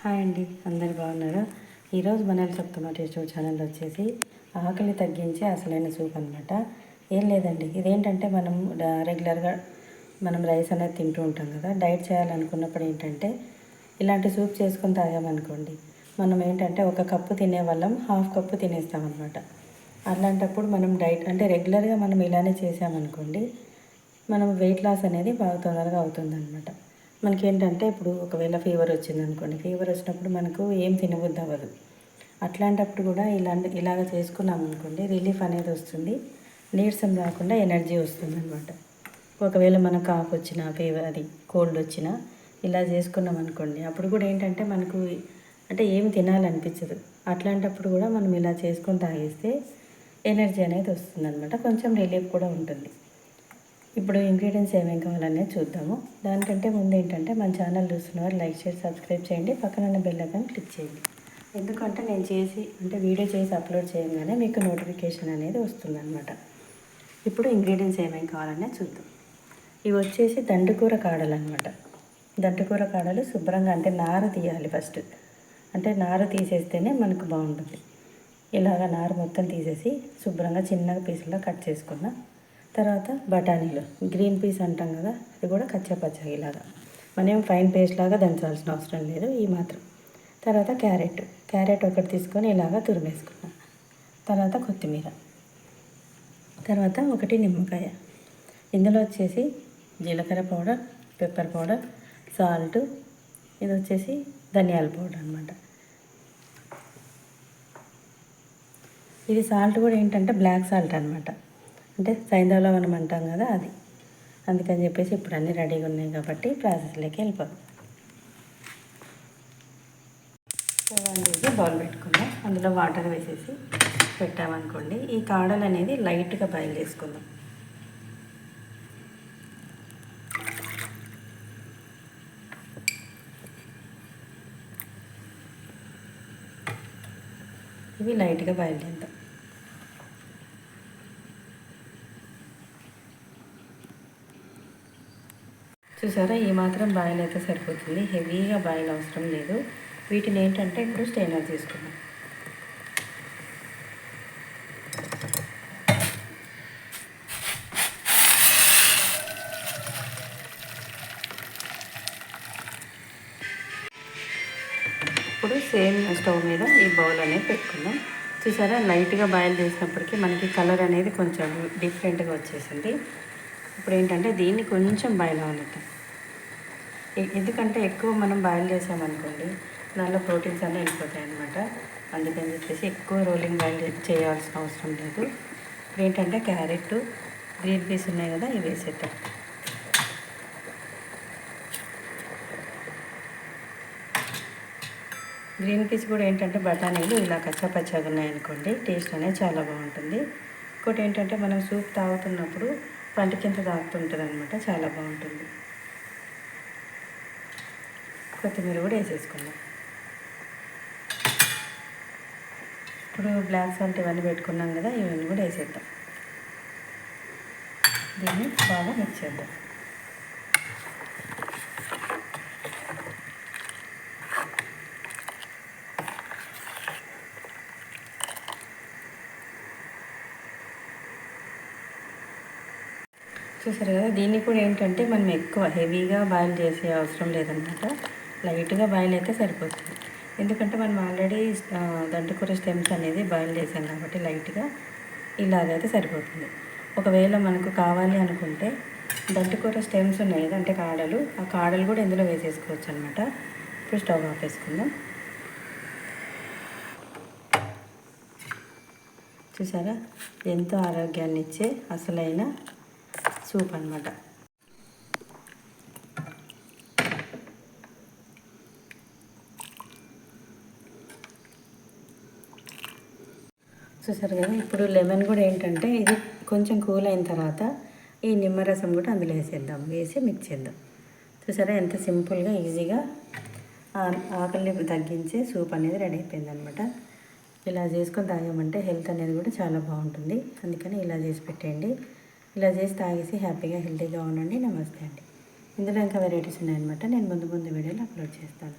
Hi అండి అందరు బాగున్నారా? ఈరోజు మన చెప్తున్న టేస్ట్ ఛానల్ వచ్చేసి ఆకలి తగ్గించే అసలైన సూప్ అనమాట ఏం లేదండి ఇదేంటంటే మనం రెగ్యులర్గా మనం రైస్ అనేది తింటూ ఉంటాం కదా డైట్ చేయాలనుకున్నప్పుడు ఏంటంటే ఇలాంటి సూప్ చేసుకొని తాగామనుకోండి మనం ఏంటంటే ఒక కప్పు తినే వాళ్ళం హాఫ్ కప్పు తినేస్తామన్నమాట అలాంటప్పుడు మనం డైట్ అంటే రెగ్యులర్గా మనం ఇలానే చేసామనుకోండి మనం వెయిట్ లాస్ అనేది బాగా తొందరగా అవుతుందన్నమాట. మనకేంటంటే ఇప్పుడు ఒకవేళ ఫీవర్ వచ్చింది అనుకోండి ఫీవర్ వచ్చినప్పుడు మనకు ఏం తినబుద్ధి అవ్వదు. అట్లాంటప్పుడు కూడా ఇలాంటి ఇలాగ చేసుకున్నాం అనుకోండి రిలీఫ్ అనేది వస్తుంది. నీరసం రాకుండా ఎనర్జీ వస్తుంది అనమాట ఒకవేళ మనకు కాఫ్ వచ్చినా ఫీవర్ అది కోల్డ్ వచ్చినా ఇలా చేసుకున్నాం అనుకోండి అప్పుడు కూడా ఏంటంటే మనకు అంటే ఏం తినాలనిపించదు. అట్లాంటప్పుడు కూడా మనం ఇలా చేసుకొని తాగేస్తే ఎనర్జీ అనేది వస్తుంది అనమాట కొంచెం రిలీఫ్ కూడా ఉంటుంది. ఇప్పుడు ఇంగ్రీడియంట్స్ ఏమేమి కావాలనే చూద్దాము. దానికంటే ముందు ఏంటంటే మన ఛానల్ చూస్తున్నవారు లైక్ చేసి సబ్స్క్రైబ్ చేయండి. పక్కన ఉన్న బెల్ ఐకాన్ క్లిక్ చేయండి. ఎందుకంటే నేను చేసి అంటే వీడియో చేసి అప్లోడ్ చేయగానే మీకు నోటిఫికేషన్ అనేది వస్తుందన్నమాట. ఇప్పుడు ఇంగ్రీడియంట్స్ ఏమేమి కావాలనే చూద్దాం. ఇవి వచ్చేసి దండుకూర కాడలు అనమాట దండుకూర కాడలు శుభ్రంగా అంటే నార తీయాలి ఫస్ట్ అంటే నార తీసేస్తేనే మనకు బాగుంటుంది. ఇలాగ నార మొత్తం తీసేసి శుభ్రంగా చిన్నగా పీసుల్లో కట్ చేసుకున్నా తర్వాత బఠానీలు. గ్రీన్ పీస్ అంటాం కదా అది కూడా కచ్చాపచ్చగా ఇలాగా మనం ఫైన్ పేస్ట్ లాగా దంచాల్సిన అవసరం లేదు ఈ మాత్రం. తర్వాత క్యారెట్. క్యారెట్ ఒకటి తీసుకొని ఇలాగా తురిమేసుకున్నా. తర్వాత కొత్తిమీర. తర్వాత ఒకటి నిమ్మకాయ. ఇందులో వచ్చేసి జీలకర్ర పౌడర్ పెప్పర్ పౌడర్ సాల్ట్ ఇది వచ్చేసి ధనియాల పౌడర్ అనమాట ఇది సాల్ట్ కూడా ఏంటంటే బ్లాక్ సాల్ట్ అనమాట అంటే సైంధవలో మనం అంటాం కదా అది. అందుకని చెప్పేసి ఇప్పుడు అన్నీ రెడీగా ఉన్నాయి కాబట్టి ప్రాసెస్లోకి వెళ్ళిపోతాం స్టవ్ చేసి బౌల్ పెట్టుకుందాం. అందులో వాటర్ వేసేసి పెట్టామనుకోండి ఈ కాడలు అనేది లైట్గా బాయిల్ చేసుకుందాం. ఇవి లైట్గా బాయిల్ చేద్దాం. చూసారా? ఈ మాత్రం బాయిల్ అయితే సరిపోతుంది. హెవీగా బాయిల్ అవసరం లేదు. వీటిని ఏంటంటే ఇప్పుడు స్టైనర్ తీసుకున్నాం ఇప్పుడు సేమ్ స్టవ్ మీద ఈ బౌల్ అనేది పెట్టుకుందాం. చూసారా? లైట్గా బాయిల్ చేసినప్పటికీ మనకి కలర్ అనేది కొంచెం డిఫరెంట్గా వచ్చేసింది. ఇప్పుడు ఏంటంటే దీన్ని కొంచెం బాయిల్ అవనిద్దాం ఎందుకంటే ఎక్కువ మనం బాయిల్ చేసామనుకోండి దానిలో ప్రోటీన్స్ అన్నీ వెళ్ళిపోతాయి అనమాట అందుకని చెప్పేసి ఎక్కువ రోలింగ్ బాయిల్ చేయాల్సిన అవసరం లేదు. ఇప్పుడు ఏంటంటే క్యారెట్ గ్రీన్ పీస్ ఉన్నాయి కదా ఇవి వేసేద్దాం. గ్రీన్ పీస్ కూడా ఏంటంటే బఠానీలు ఇలా కచ్చాపచ్చాగా ఉన్నాయనుకోండి టేస్ట్ అనేది చాలా బాగుంటుంది. ఇంకోటి ఏంటంటే మనం సూప్ తాగుతున్నప్పుడు పంట కింద తాగుతుంటుంది అనమాట చాలా బాగుంటుంది. కొత్తిమీర కూడా వేసేసుకుందాం. ఇప్పుడు బ్లాక్ సాల్ట్ ఇవన్నీ పెట్టుకున్నాం కదా ఇవన్నీ కూడా వేసేద్దాం. దీన్ని బాగా మిక్స్ చేద్దాం. చూసారు కదా దీన్ని కూడా ఏంటంటే మనం ఎక్కువ హెవీగా బాయిల్ చేసే అవసరం లేదనమాట. లైట్గా బాయిల్ అయితే సరిపోతుంది. ఎందుకంటే మనం ఆల్రెడీ దంటుకూర స్టెమ్స్ అనేది బాయిల్ చేసాం కాబట్టి లైట్గా ఇలాగైతే సరిపోతుంది. ఒకవేళ మనకు కావాలి అనుకుంటే దంటుకూర స్టెమ్స్ ఉన్నాయి కదా అంటే కాడలు ఆ కాడలు కూడా ఇందులో వేసేసుకోవచ్చు అనమాట. ఇప్పుడు స్టవ్ ఆపేసుకుందాం చూసారా? ఎంతో ఆరోగ్యాన్ని ఇచ్చే అసలైన సూప్ అనమాట చూసారు కదా ఇప్పుడు లెమన్ కూడా ఏంటంటే ఇది కొంచెం కూల్ అయిన తర్వాత ఈ నిమ్మరసం కూడా అందులో వేసేద్దాం. వేసి మిక్స్ చేద్దాం. చూసారా ఎంత సింపుల్గా ఈజీగా ఆ- ఆకలిని తగ్గించే సూప్ అనేది రెడీ అయిపోయింది అనమాట ఇలా చేసుకొని తాగామంటే హెల్త్ అనేది కూడా చాలా బాగుంటుంది. అందుకని ఇలా చేసి పెట్టేయండి. ఇలా చేసి తాగేసి హ్యాపీగా హెల్తీగా ఉండండి. నమస్తే అండి. ఇందులో ఇంకా వెరైటీస్ ఉన్నాయన్నమాట. నేను ముందు ముందు వీడియోలో అప్లోడ్ చేస్తాను.